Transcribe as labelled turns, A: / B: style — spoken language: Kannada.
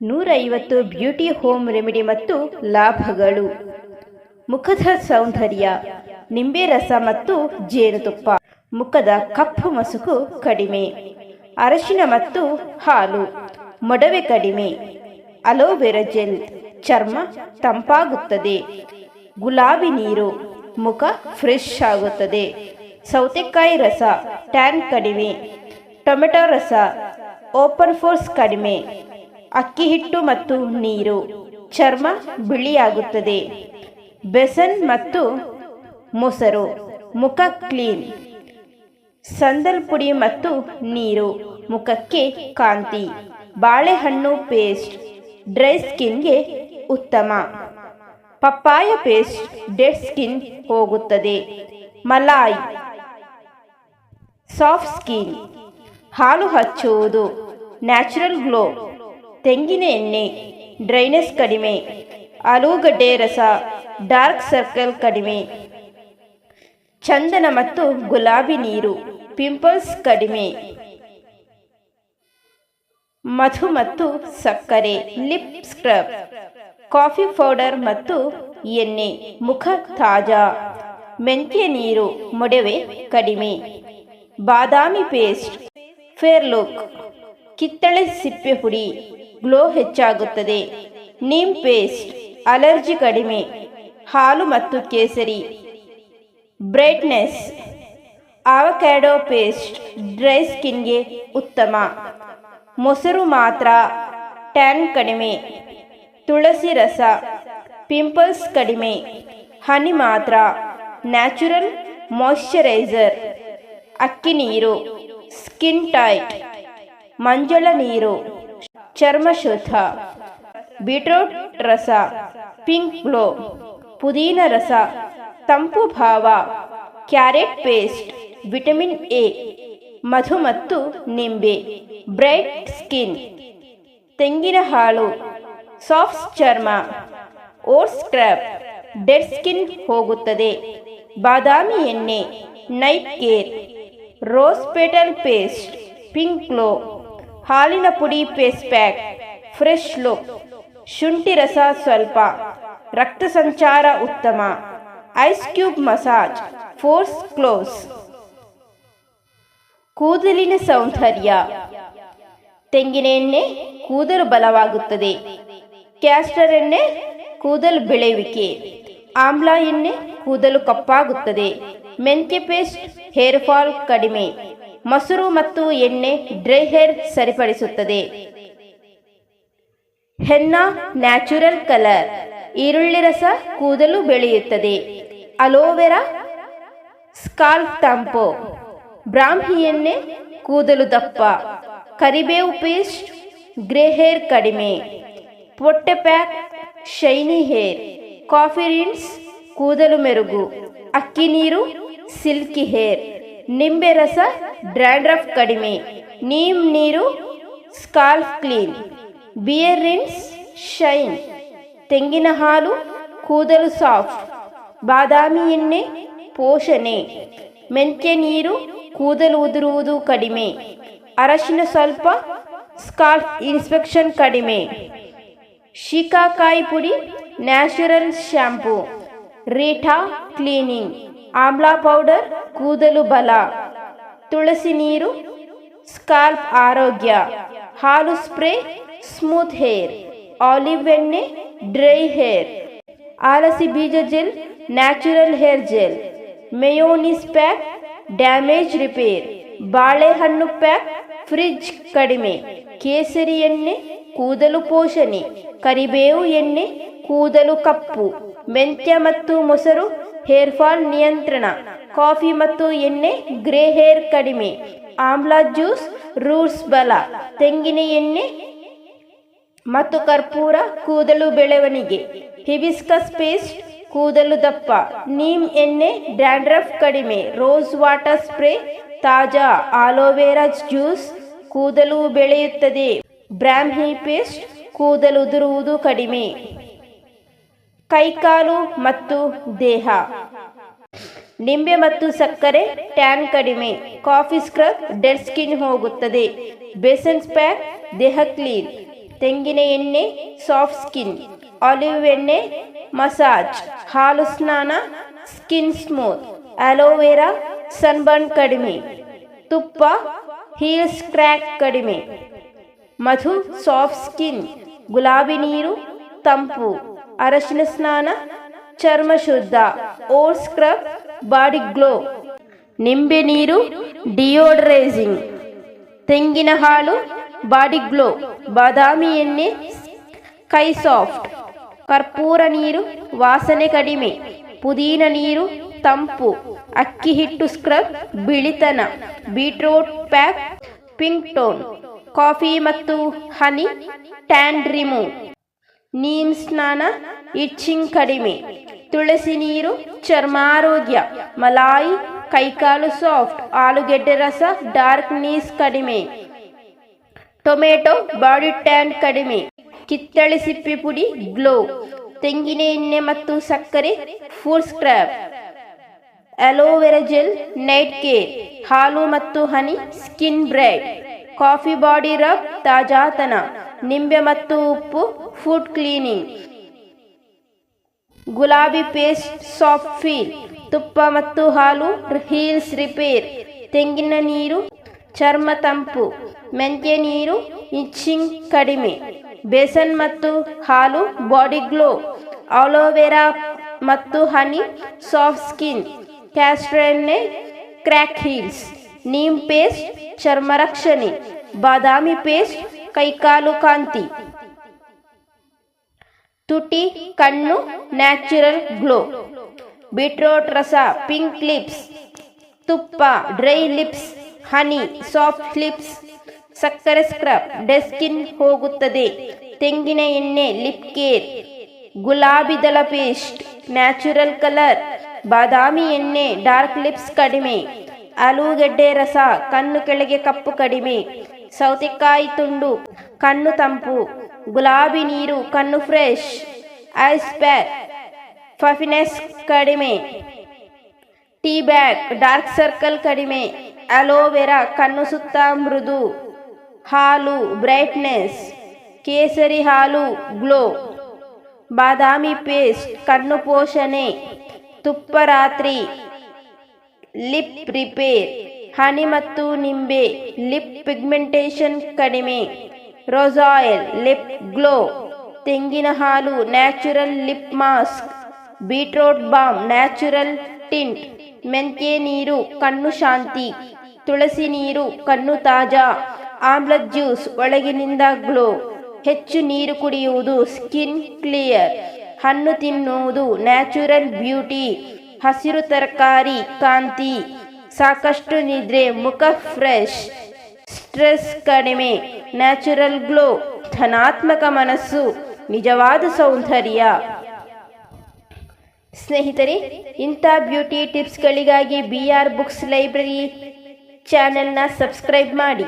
A: ನೂರೈವತ್ತು ಬ್ಯೂಟಿ ಹೋಮ್ ರೆಮಿಡಿ ಮತ್ತು ಲಾಭಗಳು. ಮುಖದ ಸೌಂದರ್ಯ, ನಿಂಬೆ ರಸ ಮತ್ತು ಜೇನುತುಪ್ಪ. ಮುಖದ ಕಪ್ಪು ಮಸುಕು ಕಡಿಮೆ. ಅರಶಿನ ಮತ್ತು ಹಾಲು ಮೊಡವೆ ಕಡಿಮೆ. ಅಲೋವೆರಾ ಜೆಲ್, ಚರ್ಮ ತಂಪಾಗುತ್ತದೆ. ಗುಲಾಬಿ ನೀರು, ಮುಖ ಫ್ರೆಶ್ ಆಗುತ್ತದೆ. ಸೌತೆಕಾಯಿ ರಸ, ಟ್ಯಾನ್ ಕಡಿಮೆ. ಟೊಮೆಟೊ ರಸ, ಓಪನ್ ಫೋರ್ಸ್ ಕಡಿಮೆ. ಅಕ್ಕಿ ಹಿಟ್ಟು ಮತ್ತು ನೀರು. ಚರ್ಮ ಬಿಳಿಯಾಗುತ್ತದೆ. ಬೆಸನ್ ಮತ್ತು ಮೊಸರು. ಮುಖ ಕ್ಲೀನ್. ಸಂದಲ್ ಪುಡಿ ಮತ್ತು ನೀರು. ಮುಖಕ್ಕೆ ಕಾಂತಿ. ಬಾಳೆಹಣ್ಣು ಪೇಸ್ಟ್. ಡ್ರೈ ಸ್ಕಿನ್ಗೆ ಉತ್ತಮ. ಪಪ್ಪಾಯ ಪೇಸ್ಟ್ ಡೆಡ್ ಸ್ಕಿನ್ ಹೋಗುತ್ತದೆ. ಮಲಾಯ್. Soft skin. ಹಾಲು ಹಚ್ಚುವುದು. Natural glow. ತೆಂಗಿನ ಎಣ್ಣೆ, ಡ್ರೈನೆಸ್ ಕಡಿಮೆ, ಆಲೂಗಡ್ಡೆ ರಸ, ಡಾರ್ಕ್ ಸರ್ಕಲ್ ಕಡಿಮೆ. ಚಂದನ ಮತ್ತು ಗುಲಾಬಿ ನೀರು, ಪಿಂಪಲ್ಸ್ ಕಡಿಮೆ. ಮಧು ಮತ್ತು ಸಕ್ಕರೆ, ಲಿಪ್ ಸ್ಕ್ರಬ್, ಕಾಫಿ ಪೌಡರ್ ಮತ್ತು ಎಣ್ಣೆ, ಮುಖ ತಾಜಾ. ಮೆಂತ್ಯ ನೀರು ಮೊಡವೆ ಕಡಿಮೆ. ಬಾದಾಮಿ ಪೇಸ್ಟ್, ಫೇರ್ಲುಕ್, ಕಿತ್ತಳೆ ಸಿಪ್ಪೆ ಪುಡಿ ಗ್ಲೋ ಹೆಚ್ಚಾಗುತ್ತದೆ. ನಿಮ್ ಪೇಸ್ಟ್ ಅಲರ್ಜಿ ಕಡಿಮೆ, ಹಾಲು ಮತ್ತು ಕೇಸರಿ, ಬ್ರೈಟ್ನೆಸ್ ಆವಕ್ಯಾಡೋ ಪೇಸ್ಟ್ ಡ್ರೈ ಸ್ಕಿನ್ಗೆ ಉತ್ತಮ. ಮೊಸರು ಮಾತ್ರ ಟ್ಯಾನ್ ಕಡಿಮೆ, ತುಳಸಿ ರಸ ಪಿಂಪಲ್ಸ್ ಕಡಿಮೆ, ಹನಿ ಮಾತ್ರ ನ್ಯಾಚುರಲ್ ಮಾಯಿಶ್ಚರೈಸರ್ ಅಕ್ಕಿ ನೀರು, ಸ್ಕಿನ್ ಟೈಟ್, ಮಂಜಳ ನೀರು ಚರ್ಮ ಶುದ್ಧ ಬೀಟ್ರೂಟ್ ರಸ, ಪಿಂಕ್ ಗ್ಲೋ, ಪುದೀನ ರಸ, ತಂಪು ಭಾವ, ಕ್ಯಾರೆಟ್ ಪೇಸ್ಟ್, ವಿಟಮಿನ್ ಎ ಮಧು ಮತ್ತು ನಿಂಬೆ ಬ್ರೈಟ್ ಸ್ಕಿನ್, ತೆಂಗಿನ ಹಾಲು, ಸಾಫ್ಟ್ ಚರ್ಮ, ಓಟ್ಸ್ ಸ್ಕ್ರಬ್ ಡೆಡ್ ಸ್ಕಿನ್ ಹೋಗುತ್ತದೆ. ಬಾದಾಮಿ ಎಣ್ಣೆ, night care, rose petal paste, pink glow ಹಾಲಿನ ಪುಡಿ ಫೇಸ್ ಪ್ಯಾಕ್ ಫ್ರೆಶ್ ಲುಕ್ ಶುಂಠಿ ರಸ ಸ್ವಲ್ಪ, ರಕ್ತ ಸಂಚಾರ ಉತ್ತಮ ice cube massage pores close ಕೂದಲಿನ ಸೌಂದರ್ಯ. ತೆಂಗಿನ ಎಣ್ಣೆ ಕೂದಲು ಬಲವಾಗುತ್ತದೆ. ಕ್ಯಾಸ್ಟರ್ ಎಣ್ಣೆ ಕೂದಲು ಬೆಳೆಯುವಿಕೆ. ಆಮ್ಲ ಎಣ್ಣೆ ಕೂದಲು ಕಪ್ಪಾಗುತ್ತದೆ. ಮೆಂತ್ಯ ಪೇಸ್ಟ್ ಹೇರ್ ಫಾಲ್ ಕಡಿಮೆ. ಮೊಸರು ಮತ್ತು ಎಣ್ಣೆ dry hair ಸರಿಪಡಿಸುತ್ತದೆ. Henna natural colour. ಈರುಳ್ಳಿ ರಸ ಕೂದಲು ಬೆಳೆಯುತ್ತದೆ. ಅಲೋವೆರಾ ಸ್ಕಾಲ್ಪ್ ತಂಪು. ಬ್ರಾಹ್ಮಿ ಎಣ್ಣೆ ಕೂದಲು ದಪ್ಪ. ಕರಿಬೇವು ಪೇಸ್ಟ್ ಗ್ರೇ ಹೇರ್ ಕಡಿಮೆ. ಪೊಟ್ಟೆ pack shiny hair. Coffee rinse ಕೂದಲು ಮೆರುಗು. ಅಕ್ಕಿ ನೀರು ಸಿಲ್ಕಿ ಹೇರ್. ನಿಂಬೆ ರಸ ಡ್ರ್ಯಾಂಡ್ರಫ್ ಕಡಿಮೆ. ನೀಮ್ ನೀರು, scalp clean. Beer rinse shine. ತೆಂಗಿನ ಹಾಲು, ಕೂದಲು ಸಾಫ್ಟ್. ಬಾದಾಮಿ ಎಣ್ಣೆ, ಪೋಷಣೆ. ಮೆಂತ್ಯ ನೀರು, ಕೂದಲು ಉದುರುವುದು ಕಡಿಮೆ. ಅರಶಿನ ಸ್ವಲ್ಪ, ಸ್ಕಾಲ್ಫ್ ಇನ್ಸ್ಪೆಕ್ಷನ್ ಕಡಿಮೆ. ಶಿಕಾಕಾಯಿ ಪುಡಿ, natural shampoo. Reetha cleaning. Amla powder, ಕೂದಲು ಬಲ, ತುಳಸಿ ನೀರು, ಸ್ಕಾಲ್ಪ್ ಆರೋಗ್ಯ, ಹಾಲು ಸ್ಪ್ರೇ, ಸ್ಮೂತ್ ಹೇರ್, ಆಲಿವ್ ಎಣ್ಣೆ, ಡ್ರೈ ಹೇರ್, ಆಲಸಿ ಬೀಜ gel, natural hair gel, mayonnaise pack, damage repair, ಬಾಳೆಹಣ್ಣು ಪ್ಯಾಕ್ ಫ್ರಿಜ್ ಕಡಿಮೆ, ಕೇಸರಿ ಎಣ್ಣೆ, ಕೂದಲು ಪೋಷಣೆ, ಕರಿಬೇವು ಎಣ್ಣೆ, ಕೂದಲು ಕಪ್ಪು, ಮೆಂತ್ಯ ಮತ್ತು ಮೊಸರು ಹೇರ್ ಫಾಲ್ ನಿಯಂತ್ರಣ, ಕಾಫಿ ಮತ್ತು ಎಣ್ಣೆ ಗ್ರೇ ಹೇರ್ ಕಡಿಮೆ, ಆಮ್ಲ ಜ್ಯೂಸ್, ರೂಟ್ಸ್ ಬಲ, ತೆಂಗಿನ ಎಣ್ಣೆ ಮತ್ತು ಕರ್ಪೂರ ಕೂದಲು ಬೆಳವಣಿಗೆ, ಹಿಬಿಸ್ಕಸ್ ಪೇಸ್ಟ್, ಕೂದಲು ದಪ್ಪ, ನೀಮ್ ಎಣ್ಣೆ ಡ್ಯಾಂಡ್ರಫ್ ಕಡಿಮೆ, ರೋಸ್ ವಾಟರ್ ಸ್ಪ್ರೇ, ತಾಜಾ ಆಲೋವೆರಾ ಜ್ಯೂಸ್, ಕೂದಲು ಬೆಳೆಯುತ್ತದೆ, ಬ್ರಾಹ್ಮಿ ಪೇಸ್ಟ್, ಕೂದಲು ಉದುರುವುದು ಕಡಿಮೆ. ಕೈಕಾಲು ಮತ್ತು ದೇಹ. ನಿಂಬೆ ಮತ್ತು ಸಕ್ಕರೆ ಟ್ಯಾನ್ ಕಡಿಮೆ. ಕಾಫಿ ಸ್ಕ್ರಬ್ ಡೆಡ್ ಸ್ಕಿನ್ ಹೋಗುತ್ತದೆ. ಬೇಸನ್ ಪ್ಯಾಕ್ ದೇಹ ಕ್ಲೀನ್. ತೆಂಗಿನ ಎಣ್ಣೆ ಸಾಫ್ಟ್ ಸ್ಕಿನ್. ಆಲಿವ್ ಎಣ್ಣೆ ಮಸಾಜ್. ಹಾಲು ಸ್ನಾನ ಸ್ಕಿನ್ ಸ್ಮೂತ್. ಅಲೋವೆರಾ ಸನ್ಬರ್ನ್ ಕಡಿಮೆ. ತುಪ್ಪ ಹೀಲ್ಸ್ ಕ್ರ್ಯಾಕ್ ಕಡಿಮೆ. ಮಧು ಸಾಫ್ಟ್ ಸ್ಕಿನ್. ಗುಲಾಬಿ ನೀರು, ತಂಪು. ಅರಶಿನ ಸ್ನಾನ, ಚರ್ಮ ಶುದ್ಧ ಓಟ್ ಸ್ಕ್ರಬ್, ಬಾಡಿ ಗ್ಲೋ, ನಿಂಬೆ ನೀರು, ಡಿಯೋಡರೈಸಿಂಗ್, ತೆಂಗಿನ ಹಾಲು, ಬಾಡಿ ಗ್ಲೋ, ಬಾದಾಮಿ ಎಣ್ಣೆ ಕೈ ಸಾಫ್ಟ್, ಕರ್ಪೂರ ನೀರು, ವಾಸನೆ ಕಡಿಮೆ, ಪುದೀನ ನೀರು, ತಂಪು, ಅಕ್ಕಿ ಹಿಟ್ಟು scrub, ಬಿಳಿತನ, beetroot pack, pink tone, coffee ಮತ್ತು ಹನಿ ಟ್ಯಾಂಡ್ ರಿಮೂವ್ ನೀಮ್ ಸ್ನಾನ ಇಚ್ಚಿಂಗ್ ಕಡಿಮೆ. ತುಳಸಿ ನೀರು, ಚರ್ಮಾರೋಗ್ಯ. ಮಲಾಯಿ, ಕೈಕಾಲು ಸಾಫ್ಟ್. ಆಲೂಗೆಡ್ಡೆ ರಸ, ಡಾರ್ಕ್ ನೀಸ್ ಕಡಿಮೆ. ಟೊಮೆಟೊ, ಬಾಡಿ ಟ್ಯಾನ್ ಕಡಿಮೆ. ಕಿತ್ತಳೆ ಸಿಪ್ಪೆ ಪುಡಿ, ಗ್ಲೋ. ತೆಂಗಿನ ಎಣ್ಣೆ ಮತ್ತು ಸಕ್ಕರೆ, full scrub. Aloe vera gel, night care. ಹಾಲು ಮತ್ತು honey, skin bright coffee body rub, ತಾಜಾತನ. ನಿಂಬೆ ಮತ್ತು ಉಪ್ಪು ಫುಡ್ ಕ್ಲೀನಿಂಗ್ ಗುಲಾಬಿ ಪೇಸ್ಟ್ ಸಾಫ್ಟ್ ಫೀಲ್ ತುಪ್ಪ ಮತ್ತು ಹಾಲು ಹೀಲ್ಸ್ ರಿಪೇರ್ ತೆಂಗಿನ ನೀರು, ಚರ್ಮ ತಂಪು. ಮೆಂತ್ಯ ನೀರು ಇಚ್ಚಿಂಗ್ ಕಡಿಮೆ. ಬೇಸನ್ ಮತ್ತು ಹಾಲು ಬಾಡಿ ಗ್ಲೋ ಆಲೋವೆರಾ ಮತ್ತು ಹನಿ ಸಾಫ್ಟ್ ಸ್ಕಿನ್ ಕ್ಯಾಸ್ಟರ್ ಎಣ್ಣೆ ಕ್ರ್ಯಾಕ್ ಹೀಲ್ಸ್ ನೀಮ್ ಪೇಸ್ಟ್ ಚರ್ಮ ರಕ್ಷಣೆ. ಬಾದಾಮಿ ಪೇಸ್ಟ್ ಕೈಕಾಲು ಕಾಂತಿ. ತುಟಿ, ಕಣ್ಣು, ನ್ಯಾಚುರಲ್ ಗ್ಲೋ. ಬೀಟ್ರೋಟ್ ರಸ, ಪಿಂಕ್ ಲಿಪ್ಸ್. ತುಪ್ಪ, dry lips, honey, soft lips. ಸಕ್ಕರೆ ಸ್ಕ್ರಬ್, ಡೆಸ್ಕಿನ್ ಹೋಗುತ್ತದೆ. ತೆಂಗಿನ ಎಣ್ಣೆ, ಲಿಪ್ ಕೇರ್. ಗುಲಾಬಿ ದಳ ಪೇಸ್ಟ್, ನ್ಯಾಚುರಲ್ ಕಲರ್. ಬಾದಾಮಿ ಎಣ್ಣೆ, ಡಾರ್ಕ್ ಲಿಪ್ಸ್ ಕಡಿಮೆ. ಆಲೂಗೆಡ್ಡೆ ರಸ, ಕಣ್ಣು ಕೆಳಗೆ ಕಪ್ಪು ಕಡಿಮೆ. ಸೌತೆಕಾಯಿ ತುಂಡು ಕಣ್ಣು ತಂಪು ಗುಲಾಬಿ ನೀರು ಕಣ್ಣು ಫ್ರೆಶ್ ಐಸ್ ಪ್ಯಾಕ್ ಫಫಿನೆಸ್ ಕಡಿಮೆ ಟೀ ಬ್ಯಾಗ್ ಡಾರ್ಕ್ ಸರ್ಕಲ್ ಕಡಿಮೆ ಅಲೋವೆರಾ ಕಣ್ಣು ಸುತ್ತ ಮೃದು ಹಾಲು ಬ್ರೈಟ್ನೆಸ್ ಕೇಸರಿ ಹಾಲು ಗ್ಲೋ ಬಾದಾಮಿ ಪೇಸ್ಟ್ ಕಣ್ಣು ಪೋಷಣೆ ತುಪ್ಪ ರಾತ್ರಿ ಲಿಪ್ ರಿಪೇರ್ ಹನಿ ಮತ್ತು ನಿಂಬೆ, ಲಿಪ್ ಪಿಗ್ಮೆಂಟೇಷನ್ ಕಡಿಮೆ. Rose oil, lip glow. ತೆಂಗಿನ ಹಾಲು, natural lip mask. Beetroot balm, natural tint. ಮೆಂತ್ಯೆ ನೀರು, ಕಣ್ಣು ಶಾಂತಿ. ತುಳಸಿ ನೀರು, ಕಣ್ಣು ತಾಜಾ. ಆಮ್ಲದ ಜ್ಯೂಸ್, ಒಳಗಿನಿಂದ ಗ್ಲೋ. ಹೆಚ್ಚು ನೀರು ಕುಡಿಯುವುದು ಸ್ಕಿನ್ ಕ್ಲಿಯರ್. ಹಣ್ಣು ತಿನ್ನುವುದು ನ್ಯಾಚುರಲ್ ಬ್ಯೂಟಿ. ಹಸಿರು ತರಕಾರಿ, ಕಾಂತಿ. ಸಾಕಷ್ಟು ನಿದ್ರೆ, ಮುಖ ಫ್ರೆಶ್ ಸ್ಟ್ರೆಸ್ ಕಡಿಮೆ ನ್ಯಾಚುರಲ್ ಗ್ಲೋ ಧನಾತ್ಮಕ ಮನಸ್ಸು, ನಿಜವಾದ ಸೌಂದರ್ಯ. ಸ್ನೇಹಿತರೆ, ಇಂಥ ಬ್ಯೂಟಿ ಟಿಪ್ಸ್ಗಳಿಗಾಗಿ ಬಿ ಆರ್ ಬುಕ್ಸ್ ಲೈಬ್ರರಿ ಚಾನೆಲ್ನ ಸಬ್ಸ್ಕ್ರೈಬ್ ಮಾಡಿ.